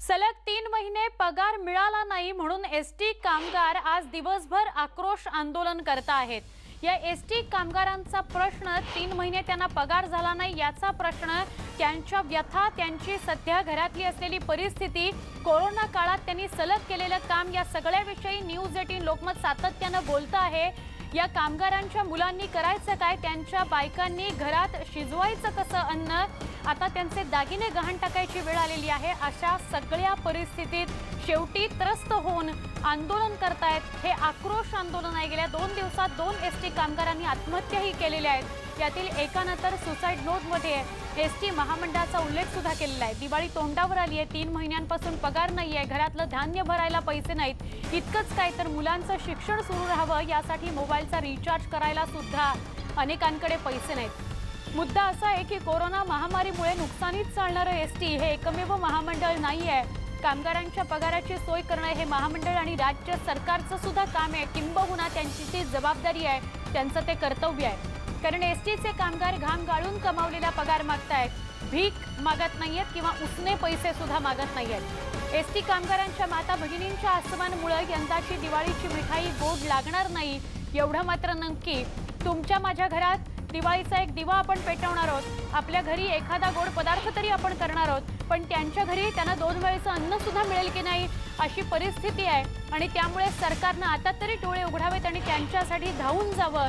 सलग तीन महिने पगार मिळाला नाही म्हणून एस टी कामगार आज दिवसभर आक्रोश आंदोलन करत आहेत. या एस टी कामगारांचा प्रश्न तीन महिने त्यांना पगार झाला नाही याचा प्रश्न त्यांच्या व्यथा त्यांची सध्या घरातली असलेली परिस्थिती कोरोना काळात त्यांनी सलग केलेलं काम या सगळ्याविषयी न्यूज एटीन लोकमत सातत्यानं बोलतं आहे. या कामगारांच्या मुलांनी करायचं काय त्यांच्या बायकांनी घरात शिजवायचं कसं अन्न आता त्यांचे दागिने गहाण टाकायची वेळ आलेली आहे. अशा सगळ्या परिस्थितीत शेवटी त्रस्त होऊन आंदोलन करतायत. हे आक्रोश आंदोलन आहे. गेल्या दोन दिवसात दोन एस टी कामगारांनी आत्महत्याही केलेल्या आहेत. यातील एकानंतर सुसाईड नोटमध्ये एस टी महामंडळाचा उल्लेख सुद्धा केलेला आहे. दिवाळी तोंडावर आली आहे. तीन महिन्यांपासून पगार नाही आहे घरातलं धान्य भरायला पैसे नाहीत. इतकंच काय तर मुलांचं शिक्षण सुरू राहावं यासाठी मोबाईलचा रिचार्ज करायला सुद्धा अनेकांकडे पैसे नाहीत. मुद्दा असा आहे की कोरोना महामारीमुळे नुकसानीत चालणारं एस टी हे एकमेव महामंडळ नाही आहे कामगारांच्या पगाराची सोय करणं हे महामंडळ आणि राज्य सरकारचं सुद्धा काम आहे. किंबहुना त्यांची ती जबाबदारी आहे त्यांचं ते कर्तव्य आहे. कारण एस टीचे कामगार घाम गाळून कमावलेला पगार मागतायत. भीक मागत नाहीयेत किंवा उसने पैसे सुद्धा मागत नाहीयेत. एस टी कामगारांच्या माता भगिनींच्या आसमानमुळे यंदाची दिवाळीची मिठाई गोड लागणार नाही एवढं मात्र नक्की तुमच्या माझ्या घरात दिवाळीचा एक दिवा आपण पेटवणार आहोत. आपल्या घरी एखादा गोड पदार्थ तरी आपण करणार आहोत. पण त्यांच्या घरी त्यांना दोन वेळेचं अन्न सुद्धा मिळेल की नाही अशी परिस्थिती आहे. आणि त्यामुळे सरकारनं आता तरी डोळे उघडावेत आणि त्यांच्यासाठी धावून जावं.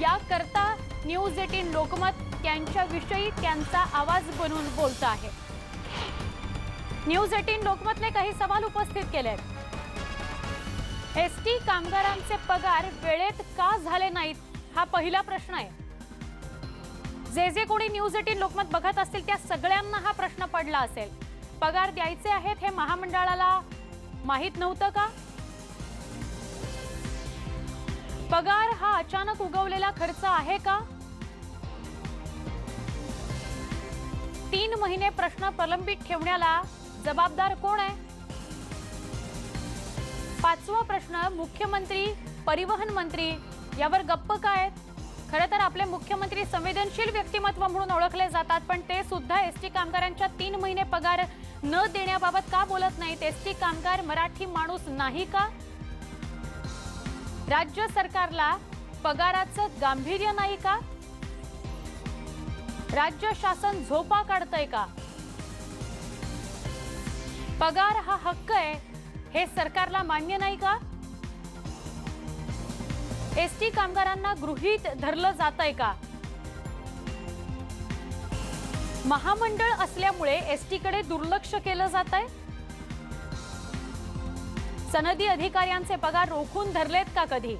याकरता न्यूज एटीन लोकमत त्यांच्याविषयी त्यांचा आवाज बनवून बोलत आहे. न्यूज एटीन लोकमतने काही सवाल उपस्थित केले आहेत एस टी कामगारांचे पगार वेळेत का झाले नाहीत? हा पहिला प्रश्न आहे. जे जे कोणी न्यूज एटीन लोकमत बघत असतील त्या सगळ्यांना हा प्रश्न पडला असेल. पगार द्यायचे आहेत हे महामंडळाला माहीत नव्हतं का? पगार हा अचानक उगवलेला खर्च आहे का? तीन महिने प्रश्न प्रलंबित ठेवण्याला जबाबदार कोण आहे? पाचवा प्रश्न मुख्यमंत्री परिवहन मंत्री यावर गप्प काय आहेत? खरं तर आपले मुख्यमंत्री संवेदनशील व्यक्तिमत्व म्हणून ओळखले जातात पण ते सुद्धा एस टी कामगारांच्या तीन महिने पगार न देण्याबाबत का बोलत नाहीत? एस टी कामगार मराठी माणूस नाही का? राज्य सरकारला पगाराचं गांभीर्य नाही का? राज्य शासन झोपा काढतंय का? पगार हा हक्क आहे हे सरकारला मान्य नाही का? एस टी कामगारांना गृहीत धरलं जात आहे का? महामंडळ असल्यामुळे एस दुर्लक्ष केलं जात आहे सनदी अधिकाऱ्यांचे पगार रोखून धरलेत का कधी?